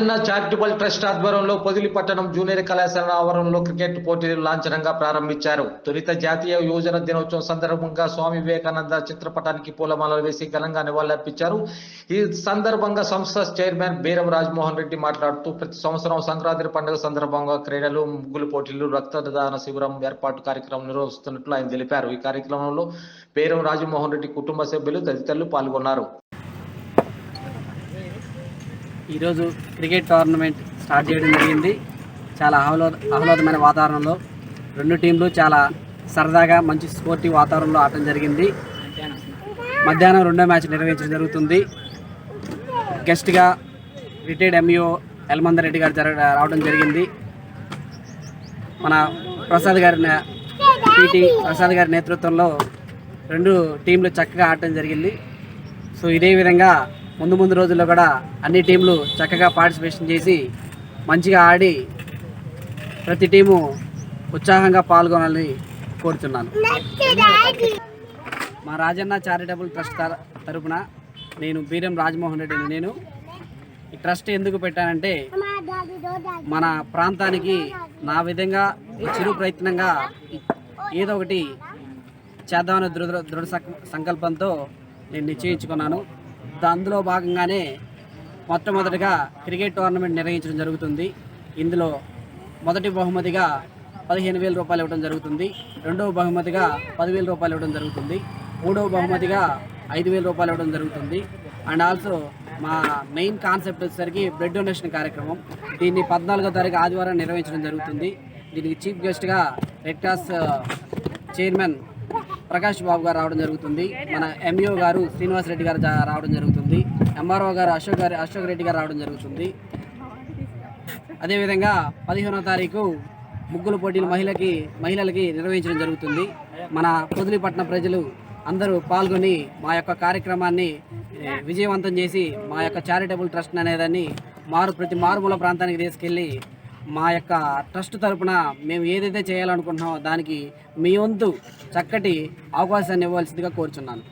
Rajanna charitable trust ఆధ్వర్యంలో పొదిలిపట్టణం junior కళాశాల ఆవరణలో క్రికెట్ పోటీలు లాంఛనంగా ప్రారంభించారు. తొలిత జాతీయ యువజన దినోత్సవం సందర్భంగా స్వామి వివేకానంద చిత్రపటానికి పూలమాలలు వేసి ఘనంగా నివాళులర్పించారు. ఈ సందర్భంగా సంస్థ చైర్మన్ బీరం రాజమోహన్ రెడ్డి మాట్లాడుతూ ప్రతి సంవత్సరం సంక్రాంతి పండుగ సందర్భంగా క్రీడలు ముగ్గులు పోటీలు రక్తదాన శిబిరం ఏర్పాటు కార్యక్రమం నిర్వహిస్తున్నట్లు ఆయన తెలిపారు. ఈ కార్యక్రమంలో బీరం రాజమోహన్ రెడ్డి కుటుంబ సభ్యులు తదితరులు పాల్గొన్నారు. ఈరోజు క్రికెట్ టోర్నమెంట్ స్టార్ట్ చేయడం జరిగింది. చాలా ఆహ్లాద ఆహ్లాదమైన వాతావరణంలో రెండు టీంలు చాలా సరదాగా మంచి స్పోర్టివ్ వాతావరణంలో ఆడటం జరిగింది. మధ్యాహ్నం రెండో మ్యాచ్ నిర్వహించడం జరుగుతుంది. గెస్ట్గా రిటైర్డ్ ఎంఈఓ ఎల్మందర్ రెడ్డి గారు జరగ రావడం జరిగింది. మన ప్రసాద్ గారి పీటీ ప్రసాద్ గారి నేతృత్వంలో రెండు టీంలు చక్కగా ఆడటం జరిగింది. సో ఇదే విధంగా ముందు ముందు రోజుల్లో కూడా అన్ని టీంలు చక్కగా పార్టిసిపేషన్ చేసి మంచిగా ఆడి ప్రతి టీము ఉత్సాహంగా పాల్గొనాలని కోరుతున్నాను. మా రాజన్న చారిటబుల్ ట్రస్ట్ తర- తరపున నేను బీరం రాజమోహన్ రెడ్డిని నేను. ఈ ట్రస్ట్ ఎందుకు పెట్టానంటే మన ప్రాంతానికి నా విధంగా చిరు ప్రయత్నంగా ఏదో ఒకటి చేద్దామనే దృఢ దృఢ సంకల్పంతో నేను నిశ్చయించుకున్నాను. అందులో భాగంగానే మొట్టమొదటిగా క్రికెట్ టోర్నమెంట్ నిర్వహించడం జరుగుతుంది. ఇందులో మొదటి బహుమతిగా పదిహేను వేల రూపాయలు ఇవ్వడం జరుగుతుంది. రెండవ బహుమతిగా పదివేల రూపాయలు ఇవ్వడం జరుగుతుంది. మూడవ బహుమతిగా ఐదు వేల రూపాయలు ఇవ్వడం జరుగుతుంది. అండ్ ఆల్సో మా మెయిన్ కాన్సెప్ట్ వచ్చేసరికి బ్లడ్ డొనేషన్ కార్యక్రమం. దీన్ని పద్నాలుగో తారీఖు ఆదివారం నిర్వహించడం జరుగుతుంది. దీనికి చీఫ్ గెస్ట్గా Red Cross chairman Prakash Babu garu రావడం జరుగుతుంది. మన ఎంఈఓ గారు శ్రీనివాస్ రెడ్డి గారు రావడం జరుగుతుంది. ఎంఆర్ఓ గారు అశోక్ గారు అశోక్ రెడ్డి గారు రావడం జరుగుతుంది. అదేవిధంగా పదిహేనో తారీఖు ముగ్గుల పోటీలు మహిళకి మహిళలకి నిర్వహించడం జరుగుతుంది. మన పొదిలిపట్నం ప్రజలు అందరూ పాల్గొని మా యొక్క కార్యక్రమాన్ని విజయవంతం చేసి మా యొక్క చారిటబుల్ ట్రస్ట్ అనేదాన్ని మారు ప్రతి మారుమూల ప్రాంతానికి తీసుకెళ్ళి మా యొక్క ట్రస్ట్ తరపున మేము ఏదైతే చేయాలనుకుంటున్నామో దానికి మీ వంతు చక్కటి అవకాశాన్ని ఇవ్వాల్సిందిగా కోరుచున్నాను.